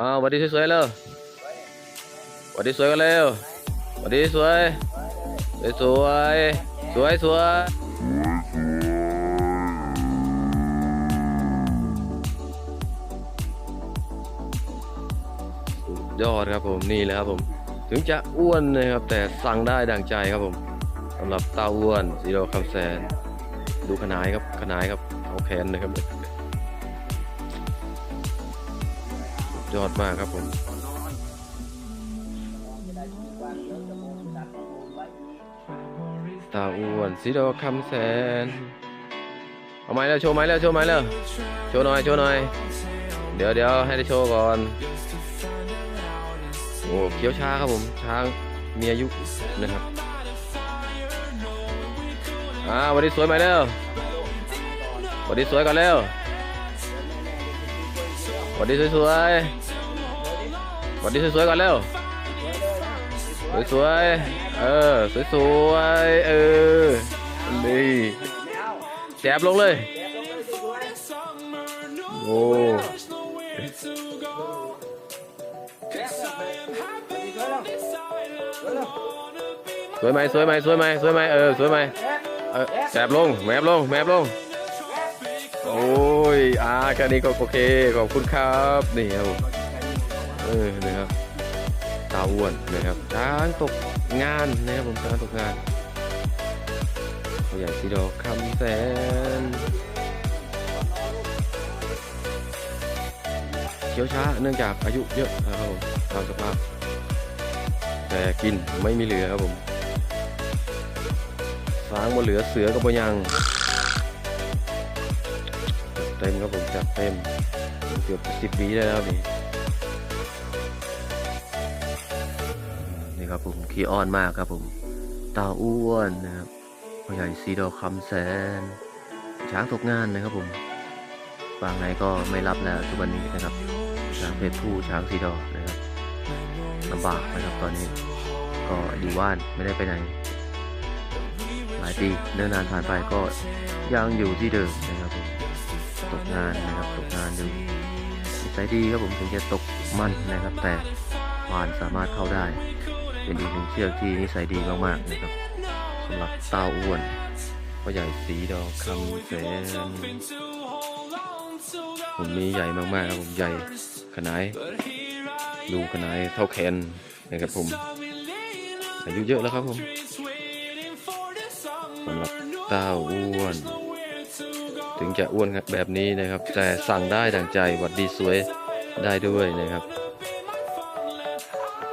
อ้าวหวัดดีสวยๆเลยวัดดีสวยกันเร็วหวัดดีสวย สวยสวยสวยสุดยอดครับผมนี่แหละครับผม ถึงจะอ้วนนะครับ แต่สั่งได้ดังใจครับผมสำหรับเต้าอ้วนสีโดคำแสน ดูขนายครับขนายครับเขาแขนนะครับ ยอดมากครับผมตาอ้วนสีดอกคำแสน เอาไม้แล้วโชว์ไม้แล้วโชว์ไม้แล้วโชว์หน่อยโชว์หน่อย เดี๋ยวเดี๋ยวให้ได้โชว์ก่อน โอ้เขียวช้าครับผม ช้างมีอายุนะครับอ่าวันนี้สวยไหมแล้ววันนี้สวยก่อนแล้ว วันนี้สวยๆสวันนี้สวยๆก่อนแล้วสวยๆเออสวยๆเออนี่แจบลงเลยโอ้สวยไหมสวยไหมสวยไหมสวยไหมเออสวยไหมเออแจบลงแมบลงแมบลง โอ้ยอ่าแค่นี้ก็โอเคขอบคุณครับนี่ครับเออนะครับตาอ้วนนะครับช้างตกงานนะครับผมช้างตกงานเขาใหญ่สีดอกคำแสนเขียวช้าเนื่องจากอายุเยอะครับผมตามสภาพแต่กินไม่มีเหลือครับผมสางบ่เหลือเสือก็บ่ยัง เต็มครับผมจัดเต็มเกือบสิบปีได้แล้วนี่นี่ครับผมขี้อ้อนมากครับผมตาอ้วนนะครับพ่อใหญ่สีดอกคำแสน ช้างตกงานนะครับผมบางไหนก็ไม่รับแล้วทุกวันนี้นะครับ ช้างเพศผู้ช้างสีดอนะครับลำบากนะครับตอนนี้ ก็อยู่บ้านไม่ได้ไปไหน หลายปีเนิ่นนานผ่านไปก็ยังอยู่ที่เดิมนะครับผม ตกงานนะครับตกงานอยู่นิสัยดีครับผมถึงจะตกมันนะครับ แต่ควานสามารถเข้าได้ เป็นอีกหนึ่งเชือกที่นิสัยดีมากๆนะครับสำหรับเต้าอ้วนพ่อใหญ่สีดอกคำแสนผมนี้ใหญ่มากๆครับผมใหญ่ขนาดดูขนาดเท่าแขนนะครับผม อายุเยอะแล้วครับผมสำหรับเต้าอ้วน ถึงจะอ้วนแบบนี้นะครับ แต่สั่งได้ดังใจหวัดดีสวยได้ด้วยนะครับ